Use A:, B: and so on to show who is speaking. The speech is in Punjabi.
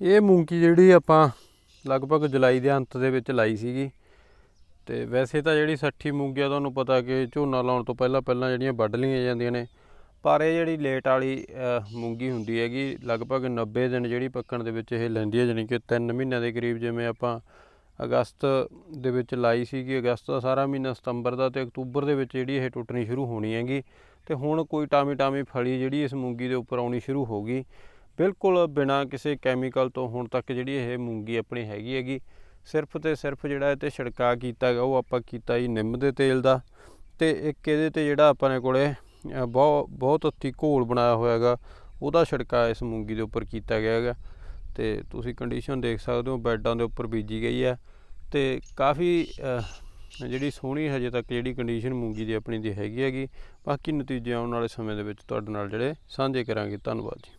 A: ਇਹ ਮੂੰਗੀ ਜਿਹੜੀ ਆਪਾਂ ਲਗਭਗ ਜੁਲਾਈ ਦੇ ਅੰਤ ਦੇ ਵਿੱਚ ਲਾਈ ਸੀਗੀ ਤੇ ਵੈਸੇ ਤਾਂ ਜਿਹੜੀ 60 ਮੂੰਗੀ ਆ ਤੁਹਾਨੂੰ ਪਤਾ ਕਿ ਝੋਨਾ ਲਾਉਣ ਤੋਂ ਪਹਿਲਾਂ ਪਹਿਲਾਂ ਜਿਹੜੀਆਂ ਵੱਢ ਲਈਆਂ ਜਾਂਦੀਆਂ ਨੇ, ਪਰ ਇਹ ਜਿਹੜੀ ਲੇਟ ਵਾਲੀ ਮੂੰਗੀ ਹੁੰਦੀ ਹੈਗੀ, ਲਗਭਗ 90 ਦਿਨ ਜਿਹੜੀ ਪੱਕਣ ਦੇ ਵਿੱਚ ਇਹ ਲੈਂਦੀ ਹੈ, ਜਾਣੀ ਕਿ 3 ਮਹੀਨਿਆਂ ਦੇ ਕਰੀਬ ਜਿਵੇਂ ਆਪਾਂ ਅਗਸਤ ਦੇ ਵਿੱਚ ਲਾਈ ਸੀਗੀ, ਅਗਸਤ ਦਾ ਸਾਰਾ ਮਹੀਨਾ ਸਤੰਬਰ ਦਾ ਤੇ ਅਕਤੂਬਰ ਦੇ ਵਿੱਚ ਜਿਹੜੀ ਇਹ ਟੁੱਟਣੀ ਸ਼ੁਰੂ ਹੋਣੀ ਹੈਗੀ ਤੇ ਹੁਣ ਕੋਈ ਟਾਮੀ ਟਾਮੀ ਫਲੀ ਜਿਹੜੀ ਇਸ ਮੂੰਗੀ ਦੇ ਉੱਪਰ ਆਉਣੀ ਸ਼ੁਰੂ ਹੋ ਗਈ ਬਿਲਕੁਲ ਬਿਨਾ ਕਿਸੇ ਕੈਮੀਕਲ ਤੋਂ ਹੁਣ ਤੱਕ ਜਿਹੜੀ ਇਹ ਮੂੰਗੀ ਆਪਣੀ ਹੈਗੀ ਹੈਗੀ ਸਿਰਫ ਤੇ ਸਿਰਫ ਜਿਹੜਾ ਇਹ ਤੇ ਛਿੜਕਾ ਕੀਤਾ ਗਾ ਉਹ ਆਪਾਂ ਕੀਤਾ ਜੀ ਨਿੰਮ ਦੇ ਤੇਲ ਦਾ। ਤੇ ਇੱਕ ਇਹਦੇ ਤੇ ਜਿਹੜਾ ਆਪਾਂ ਨੇ ਕੋਲੇ ਅ, ਬਹੁਤ ਬਹੁਤ ਅੱਤੀ ਘੋਲ ਬਣਾਇਆ ਹੋਇਆ ਹੈਗਾ ਉਹਦਾ ਛਿੜਕਾ ਇਸ ਮੂੰਗੀ ਦੇ ਉੱਪਰ ਕੀਤਾ ਗਿਆ ਹੈਗਾ। ਤੇ ਤੁਸੀਂ ਕੰਡੀਸ਼ਨ ਦੇਖ ਸਕਦੇ ਹੋ ਬੈੱਡਾਂ ਦੇ ਉੱਪਰ ਬੀਜੀ ਗਈ ਹੈ। ਤੇ ਕਾਫੀ ਜਿਹੜੀ ਸੋਹਣੀ ਹਜੇ ਤੱਕ ਜਿਹੜੀ ਕੰਡੀਸ਼ਨ ਮੂੰਗੀ ਦੀ ਆਪਣੀ ਦੀ ਹੈਗੀ ਹੈਗੀ ਬਾਕੀ ਨਤੀਜੇ ਆਉਣ ਵਾਲੇ ਸਮੇਂ ਦੇ ਵਿੱਚ ਤੁਹਾਡੇ ਨਾਲ ਜਿਹੜੇ ਸਾਂਝੇ ਕਰਾਂਗੇ। ਧੰਨਵਾਦ ਜੀ।